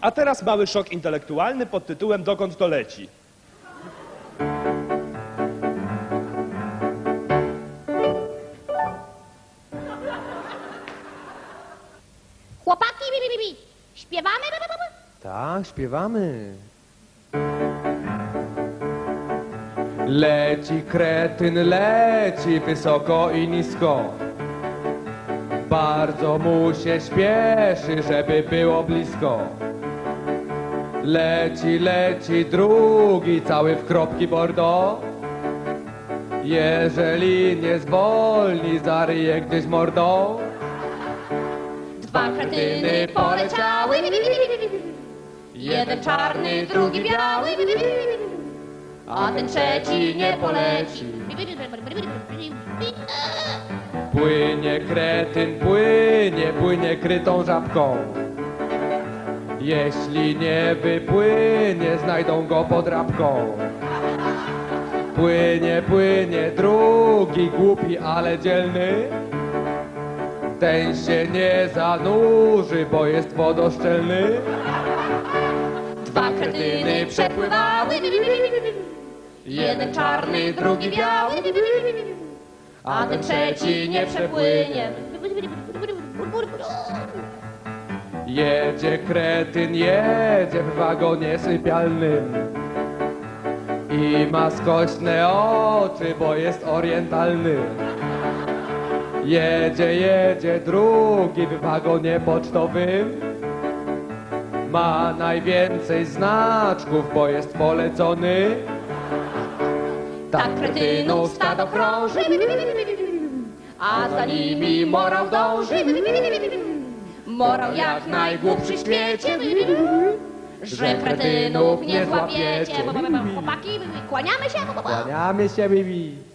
A teraz mały szok intelektualny pod tytułem Dokąd to leci? Chłopaki, bi, bi, bi, bi. śpiewamy? Bi, bi, bi, bi. Tak, śpiewamy. Leci kretyn, leci wysoko i nisko. Bardzo mu się śpieszy, żeby było blisko. Leci, leci drugi, cały w kropki bordo. Jeżeli nie zwolni, zaryje gdzieś mordą. Dwa kretyny poleciały. Jeden czarny, drugi biały. bi, bi, bi, bi, bi. A ten trzeci nie poleci. Płynie kretyn, płynie, płynie krytą żabką. Jeśli nie wypłynie, znajdą go pod rabką. Płynie, płynie drugi, głupi, ale dzielny. Ten się nie zanurzy, bo jest wodoszczelny. Dwa kretyny przepływały. Jeden czarny, drugi biały. bi, bi, bi, bi, bi, bi. A ten trzeci nie przepłynie. Jedzie kretyn, jedzie w wagonie sypialnym I ma skośne oczy, bo jest orientalny. Jedzie, jedzie drugi w wagonie pocztowym. Ma najwięcej znaczków, bo jest polecony. Tak kretynów stado krąży, a za nimi morał dąży. Morał jak najgłupszy w świecie Że kretynów nie złapiecie Chłopaki, kłaniamy się Kłaniamy się, bibi